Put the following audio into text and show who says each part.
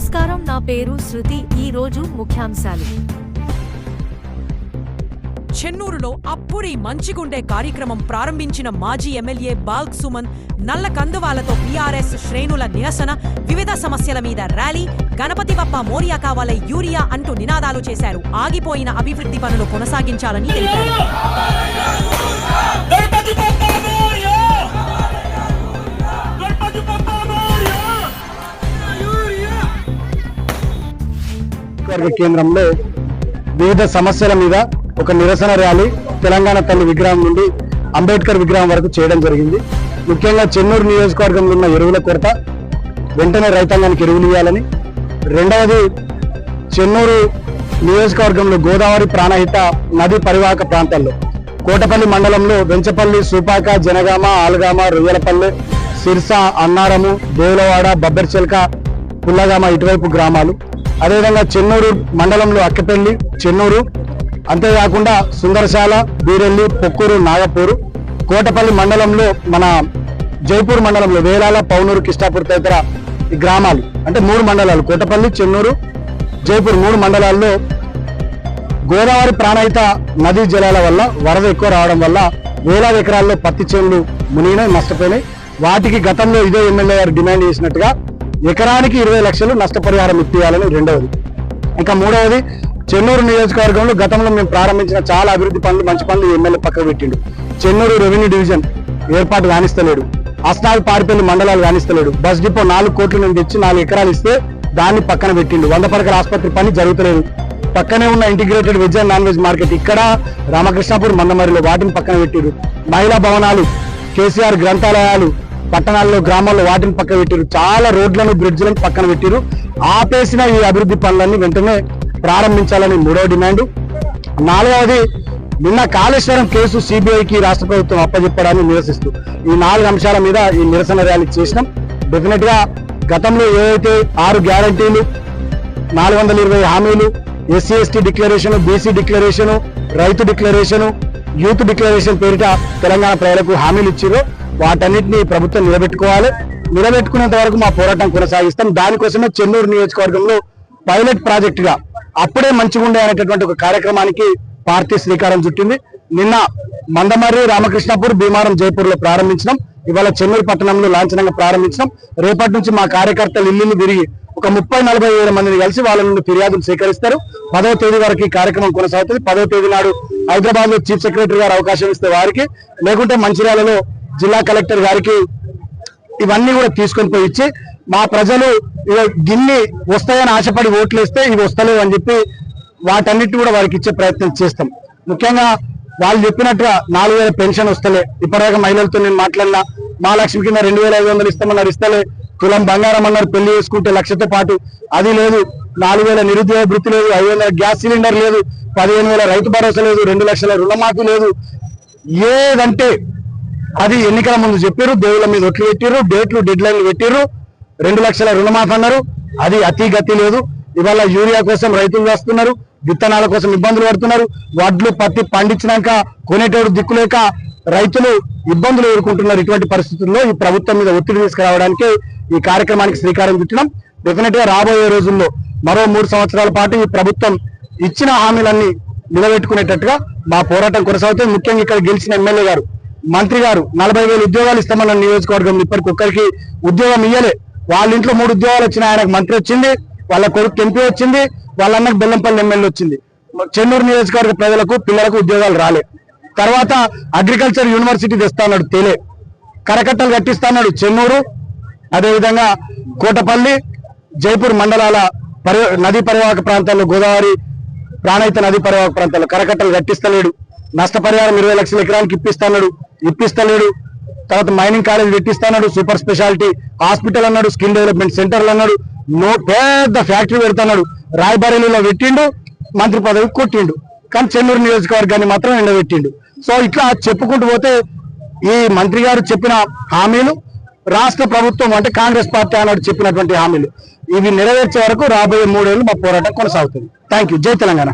Speaker 1: నా పేరు శృతి. ఈ రోజు ముఖ్యాంశాలు.
Speaker 2: చెన్నూరులో అప్పుడే మంచిగుండే కార్యక్రమం ప్రారంభించిన మాజీ ఎమ్మెల్యే బాల్క్ సుమన్ నల్ల కందువాలతో బీఆర్ఎస్ శ్రేణుల నిరసన వివిధ సమస్యల మీద ర్యాలీ గణపతి బప్ప మోరియా కావాలే యూరియా అంటూ నినాదాలు చేశారు. ఆగిపోయిన అభివృద్ధి పనులు కొనసాగించాలని తెలిపారు.
Speaker 3: నియోజకవర్గ కేంద్రంలో వివిధ సమస్యల మీద ఒక నిరసన ర్యాలీ తెలంగాణ తల్లి విగ్రహం నుండి అంబేద్కర్ విగ్రహం వరకు చేయడం జరిగింది. ముఖ్యంగా చెన్నూరు నియోజకవర్గంలో ఉన్న ఎరువుల కొరత వెంటనే రైతాంగానికి ఎరువులు ఇవ్వాలని. రెండవది చెన్నూరు నియోజకవర్గంలో గోదావరి ప్రాణహిత నది పరివాహక ప్రాంతాల్లో కోటపల్లి మండలంలో వెంచపల్లి సూపాక జనగామ ఆలుగామ రొయ్యలపల్లి సిర్స అన్నారము దేవులవాడ బబ్బెర్చెల్క పుల్లగామ ఇటువైపు గ్రామాలు. అదేవిధంగా చెన్నూరు మండలంలో అక్కపల్లి చెన్నూరు అంతేకాకుండా సుందరశాల బీరెల్లి పొక్కూరు నాగపూరు కోటపల్లి మండలంలో మన జైపూర్ మండలంలో వేలాల పౌనూరు కిష్టాపూర్ తదితర ఈ గ్రామాలు అంటే మూడు మండలాలు కోటపల్లి చెన్నూరు జైపూర్ మూడు మండలాల్లో గోదావరి ప్రాణహిత నదీ జలాల వల్ల వరద ఎక్కువ రావడం వల్ల వేలాది ఎకరాల్లో పత్తి చేనులు మునిగినాయి నష్టపోయినాయి. వాటికి గతంలో ఇదే ఎమ్మెల్యే గారు డిమాండ్ చేసినట్టుగా ఎకరానికి ఇరవై లక్షలు నష్టపరిహారం ఇప్పించాలని రెండవది. ఇంకా మూడవది చెన్నూరు నియోజకవర్గంలో గతంలో మేము ప్రారంభించిన చాలా అభివృద్ధి పనులు మంచి పనులు ఎమ్మెల్యే పక్కకు పెట్టిండు. చెన్నూరు రెవెన్యూ డివిజన్ ఏర్పాటు కానిస్తలేడు. అస్నాల్ పాడిపల్లి మండలాలు కానిస్తలేడు. బస్ డిపో నాలుగు కోట్ల నుంచి తెచ్చి నాలుగు ఎకరాలు ఇస్తే దాన్ని పక్కన పెట్టిండు. వంద పడకల ఆసుపత్రి పని జరుగుతలేదు. పక్కనే ఉన్న integrated veg and non veg market ఇక్కడ రామకృష్ణాపూర్ మందమరిలో వాటిని పక్కన పెట్టిరు మహిళా భవనాలు కేసీఆర్ గ్రంథాలయాలు పట్టణాల్లో గ్రామాల్లో వాటిని పక్కన పెట్టారు చాలా రోడ్లను బ్రిడ్జ్లను పక్కన పెట్టారు ఆపేసిన ఈ అభివృద్ధి పనులన్నీ వెంటనే ప్రారంభించాలని మూడవ డిమాండ్. నాలుగవది నిన్న కాళేశ్వరం కేసు సిబిఐకి రాష్ట్ర ప్రభుత్వం అప్పజెప్పడాన్ని నిరసిస్తూ. ఈ నాలుగు అంశాల మీద ఈ నిరసన ర్యాలీ చేసినాం. డెఫినెట్గా గతంలో ఏవైతే ఆరు గ్యారంటీలు నాలుగు వందల ఇరవై హామీలు SC ST declaration BC declaration రైతు డిక్లరేషన్ యూత్ డిక్లరేషన్ పేరిట తెలంగాణ ప్రజలకు హామీలు ఇచ్చారో వాటన్నిటిని ప్రభుత్వం నిలబెట్టుకోవాలి. నిలబెట్టుకునేంత వరకు మా పోరాటం కొనసాగిస్తాం. దానికోసమే చెన్నూరు నియోజకవర్గంలో పైలట్ ప్రాజెక్టుగా అప్పుడే మంచిగా ఉండే అనేటటువంటి ఒక కార్యక్రమానికి పార్టీ శ్రీకారం చుట్టింది. నిన్న మందమర్రి రామకృష్ణపూర్ భీమారం జైపూర్లో ప్రారంభించడం ఇవాళ చెన్నూరు పట్టణంలో లాంఛనంగా ప్రారంభించడం రేపటి నుంచి మా కార్యకర్తలు ఇల్లుని తిరిగి ఒక ముప్పై నలభై వేల మందిని కలిసి వాళ్ళ నుండి ఫిర్యాదులు సేకరిస్తారు. పదవ తేదీ వరకు ఈ కార్యక్రమం కొనసాగుతుంది. పదవ తేదీ నాడు హైదరాబాద్లో చీఫ్ సెక్రటరీ గారు అవకాశం ఇస్తే వారికి. లేకుంటే మంచిర్యాలలో జిల్లా కలెక్టర్ గారికి ఇవన్నీ కూడా తీసుకొని పోయి ఇచ్చి మా ప్రజలు గిన్ని వస్తాయని ఆశపడి ఓట్లు వేస్తే ఇవి వస్తలేవు అని చెప్పి వాటన్నిటి కూడా వారికి ఇచ్చే ప్రయత్నం చేస్తాం. ముఖ్యంగా వాళ్ళు చెప్పినట్టుగా నాలుగు వేల పెన్షన్ వస్తలే. ఇప్పటిదాకా మహిళలతో నేను మాట్లాడినా మా లక్ష్మి కింద రెండు వేల ఐదు వందలు ఇస్తామన్నారు ఇస్తలే. తులం బంగారం అన్నారు పెళ్ళి చేసుకుంటే లక్షతో పాటు. అది లేదు. నాలుగు వేల నిరుద్యోగ వృత్తి లేదు. ఐదు వందల గ్యాస్ సిలిండర్ లేదు. పదిహేను వేల రైతు భరోసా లేదు. రెండు లక్షల రుణమాఫీ లేదు. ఏదంటే అది ఎన్నికల ముందు చెప్పారు దేవుళ్ళ మీద ఒట్లు పెట్టారు డేట్లు డెడ్ లైన్లు పెట్టారు రెండు లక్షల రుణమాఫీ అన్నారు. అది అతి గతి లేదు. ఇవాళ యూరియా కోసం రైతులు వేస్తున్నారు విత్తనాల కోసం ఇబ్బందులు పడుతున్నారు. వడ్లు పత్తి పండించినాక కొనేటోడు దిక్కులేక రైతులు ఇబ్బందులు ఎదుర్కొంటున్నారు ఇటువంటి పరిస్థితుల్లో ఈ ప్రభుత్వం మీద ఒత్తిడి తీసుకురావడానికి ఈ కార్యక్రమానికి శ్రీకారం చుట్టడం డెఫినెట్గా రాబోయే రోజుల్లో మరో మూడు సంవత్సరాల పాటు ఈ ప్రభుత్వం ఇచ్చిన హామీలన్నీ నిలబెట్టుకునేటట్టుగా మా పోరాటం కొనసాగుతుంది. ముఖ్యంగా ఇక్కడ గెలిచిన ఎమ్మెల్యే గారు మంత్రి గారు నలభై వేలు ఉద్యోగాలు ఇస్తామన్న నియోజకవర్గం ఇప్పటికి ఒక్కరికి ఉద్యోగం ఇయ్యలే. వాళ్ళ ఇంట్లో మూడు ఉద్యోగాలు వచ్చినాయి ఆయనకు మంత్రి వచ్చింది వాళ్ళ కొడుకు ఎంపీ వచ్చింది వాళ్ళ అన్నకు బెల్లంపల్లి ఎమ్మెల్యే వచ్చింది. చెన్నూరు నియోజకవర్గ ప్రజలకు పిల్లలకు ఉద్యోగాలు రాలే. తర్వాత అగ్రికల్చర్ యూనివర్సిటీ తెస్తాడు తెలే. తేలే కరకట్టలు కట్టిస్తాడు చెన్నూరు అదేవిధంగా కోటపల్లి జైపూర్ మండలాల పరి నదీ పరివాహక ప్రాంతాల్లో గోదావరి ప్రాణహిత నదీ పరివాహక ప్రాంతాల్లో కరకట్టలు కట్టిస్తలేడు. నష్టపరిహారం ఇరవై లక్షల ఎకరానికి ఇప్పిస్తాడు ఇప్పిస్తలేడు. తర్వాత మైనింగ్ కాలేజ్ పెట్టిస్తాడు సూపర్ స్పెషాలిటీ హాస్పిటల్ అన్నాడు స్కిల్ డెవలప్మెంట్ సెంటర్లు అన్నాడు నో పెద్ద ఫ్యాక్టరీ పెడతాడు రాయబరేలీలో పెట్టిండు మంత్రి పదవి కొట్టిండు. కానీ చెన్నూరు నియోజకవర్గాన్ని మాత్రం ఎండబెట్టిండు. సో ఇట్లా చెప్పుకుంటూ పోతే ఈ మంత్రి గారు చెప్పిన హామీలు రాష్ట్ర ప్రభుత్వం అంటే కాంగ్రెస్ పార్టీ అన్నాడు చెప్పినటువంటి హామీలు. ఇవి నెరవేర్చే వరకు రాబోయే మూడేళ్ళు మా పోరాటం కొనసాగుతుంది. థ్యాంక్ యూ జై తెలంగాణ.